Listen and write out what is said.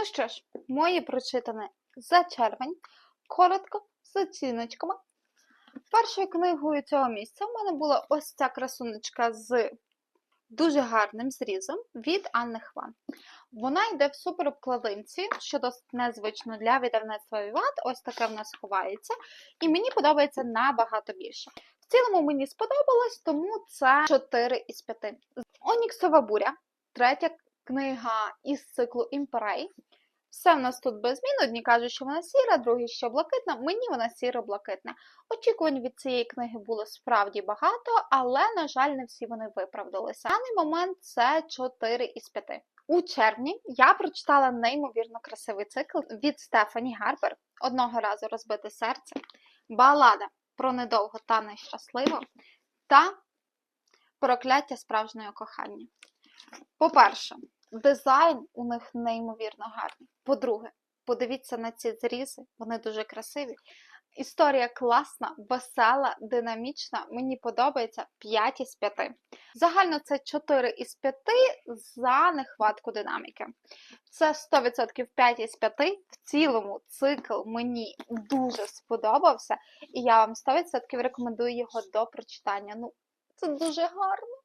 Ну що ж, мої прочитане за червень, коротко, з оціночками. Першою книгою цього місця в мене була ось ця красунечка з дуже гарним зрізом від Анни Хван. Вона йде в суперобкладинці, що досить незвично для видавництва Віват. Ось таке в нас ховається. І мені подобається набагато більше. В цілому мені сподобалось, тому це 4 із 5. Оніксова буря, третя книга із циклу Імперей. Все в нас тут без змін. Одні кажуть, що вона сіра, другі, що блакитна. Мені вона сіро-блакитна. Очікувань від цієї книги було справді багато, але, на жаль, не всі вони виправдалися. На даний момент це 4 із 5. У червні я прочитала неймовірно красивий цикл від Стефані Гарбер Одного разу розбите серце, балада про недовго та нещасливо та прокляття справжнього кохання. По-перше, дизайн у них неймовірно гарний. По-друге, подивіться на ці зрізи, вони дуже красиві. Історія класна, весела, динамічна. Мені подобається 5 із 5. Загально це 4 із 5 за нехватку динаміки. Це 100% 5 із 5. В цілому цикл мені дуже сподобався, і я вам 100% рекомендую його до прочитання. Ну, це дуже гарно.